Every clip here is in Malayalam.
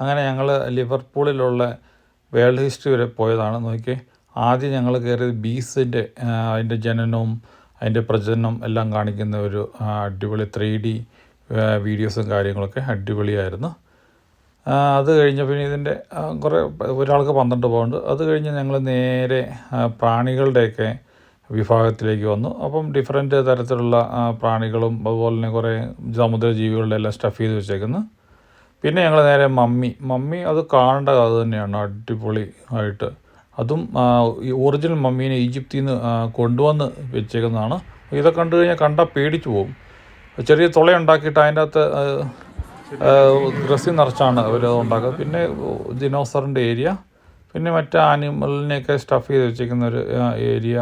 അങ്ങനെ ഞങ്ങൾ ലിവർപൂളിലുള്ള വേൾഡ് ഹിസ്റ്ററി വരെ പോയതാണ്. നോക്കി ആദ്യം ഞങ്ങൾ കയറിയത് ബീസിന്റെ അതിന്റെ ജനനവും അതിന്റെ പ്രജനനം എല്ലാം കാണിക്കുന്ന ഒരു അടിപൊളി ത്രീ ഡി വീഡിയോസും കാര്യങ്ങളൊക്കെ അടിപൊളിയായിരുന്നു. അത് കഴിഞ്ഞ പിന്നെ ഇതിന്റെ കുറേ ഒരാൾക്ക് പന്ത്രണ്ട് പൗണ്ട്. അത് കഴിഞ്ഞ് ഞങ്ങൾ നേരെ പ്രാണികളുടെയൊക്കെ വിഭാഗത്തിലേക്ക് വന്നു. അപ്പം ഡിഫറെന്റ് തരത്തിലുള്ള പ്രാണികളും അതുപോലെ തന്നെ കുറേ സമുദ്രജീവികളുടെ എല്ലാം സ്റ്റഫ് ചെയ്ത് വെച്ചേക്കുന്നു. പിന്നെ ഞങ്ങൾ നേരെ മമ്മി. മമ്മി അത് കാണേണ്ട കഥ തന്നെയാണ് അടിപൊളി ആയിട്ട് അതും ഈ ഒറിജിനൽ മമ്മീനെ ഈജിപ്തിൽ നിന്ന് കൊണ്ടുവന്ന് വെച്ചേക്കുന്നതാണ്. ഇതൊക്കെ കണ്ടു കഴിഞ്ഞാൽ കണ്ടാൽ പേടിച്ചു പോകും ചെറിയ തുള ഉണ്ടാക്കിയിട്ട് അതിന്റെ അകത്ത് ഗ്രസ്സി നിറച്ചാണ് അവർ ഉണ്ടാക്കുക പിന്നെ ജിനോസറിന്റെ ഏരിയ. പിന്നെ മറ്റേ ആനിമലിനെയൊക്കെ സ്റ്റഫ് ചെയ്ത് വെച്ചേക്കുന്ന ഒരു ഏരിയ.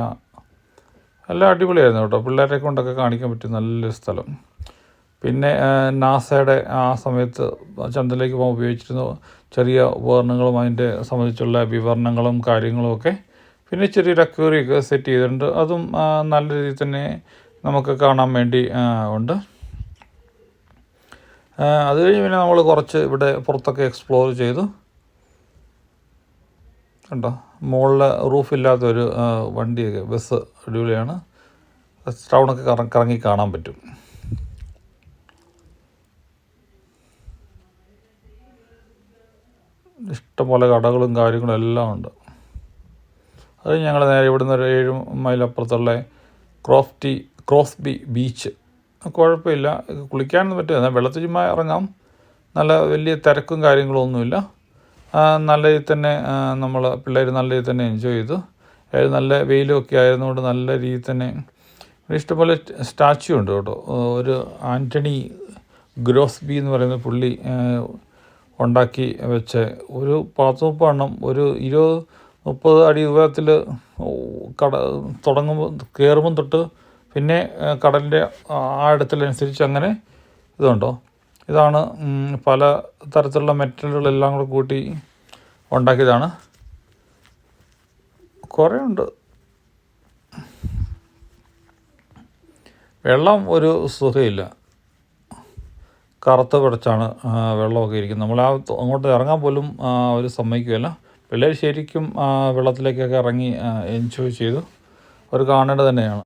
എല്ലാം അടിപൊളിയായിരുന്നു കേട്ടോ. പിള്ളേരെ കൊണ്ടൊക്കെ കാണിക്കാൻ പറ്റിയ നല്ലൊരു സ്ഥലം. പിന്നെ നാസയുടെ ആ സമയത്ത് ചന്ദ്രനിലേക്ക് പോകാൻ ഉപയോഗിച്ചിരുന്ന ചെറിയ ഉപകരണങ്ങളും അതിന്റെ സംബന്ധിച്ചുള്ള വിവരണങ്ങളും കാര്യങ്ങളും ഒക്കെ പിന്നെ ചെറിയൊരു അക്വേറിയൊക്കെ സെറ്റ് ചെയ്തിട്ടുണ്ട്. അതും നല്ല രീതിയിൽ തന്നെ നമുക്ക് കാണാൻ വേണ്ടി ഉണ്ട്. അത് കഴിഞ്ഞ് പിന്നെ നമ്മൾ കുറച്ച് ഇവിടെ പുറത്തൊക്കെ എക്സ്പ്ലോർ ചെയ്തു. കണ്ടോ? മുകളിൽ റൂഫില്ലാത്തൊരു വണ്ടിയൊക്കെ ബസ് അടിപൊളിയാണ്. ടൗണൊക്കെ കറ കറങ്ങി കാണാൻ പറ്റും. ഇഷ്ടംപോലെ കടകളും കാര്യങ്ങളും എല്ലാം ഉണ്ട്. അത് ഞങ്ങൾ നേരെ ഇവിടുന്ന് ഒരു ഏഴ് മൈൽ അപ്പുറത്തുള്ള ക്രോഫ്റ്റി ക്രോസ്ബി ബീച്ച്. കുഴപ്പമില്ല. കുളിക്കാനൊന്നും പറ്റില്ല. എന്നാൽ വെള്ളത്തിൽ ചുമ്മാ ഇറങ്ങാം. നല്ല വലിയ തിരക്കും കാര്യങ്ങളൊന്നുമില്ല. നല്ല രീതിയിൽ തന്നെ നമ്മൾ പിള്ളേർ നല്ല രീതിയിൽ തന്നെ എൻജോയ് ചെയ്തു. അതായത് നല്ല വെയിലുമൊക്കെ ആയിരുന്നുകൊണ്ട് നല്ല രീതിയിൽ തന്നെ ഇഷ്ടംപോലെ സ്റ്റാച്യു ഉണ്ട് കേട്ടോ. ഒരു ആന്റണി ഗ്രോസ്ബി എന്ന് പറയുന്ന പുള്ളി ഉണ്ടാക്കി വെച്ച് ഒരു പത്ത് മുപ്പത് എണ്ണം ഒരു ഇരുപത് മുപ്പത് അടി ദൂരത്തിൽ കട തുടങ്ങുമ്പോൾ കയറുമ്പം തൊട്ട് പിന്നെ കടലിന്റെ ആഴത്തിലനുസരിച്ച് അങ്ങനെ ഇതുണ്ടോ? ഇതാണ് പല തരത്തിലുള്ള മെറ്റലുകളെല്ലാം കൂടെ കൂട്ടി ഉണ്ടാക്കിയതാണ്. കുറേ ഉണ്ട് വെള്ളം ഒരു സുഖമില്ല കറുത്ത് പിടച്ചാണ് വെള്ളമൊക്കെ ഇരിക്കുന്നത്. നമ്മൾ ആ അങ്ങോട്ട് ഇറങ്ങാൻ പോലും അവർ സമ്മതിക്കുകയല്ല. പിള്ളേർ ശരിക്കും വെള്ളത്തിലേക്കൊക്കെ ഇറങ്ങി എൻജോയ് ചെയ്തു. അവർ കാണേണ്ടത് തന്നെയാണ്.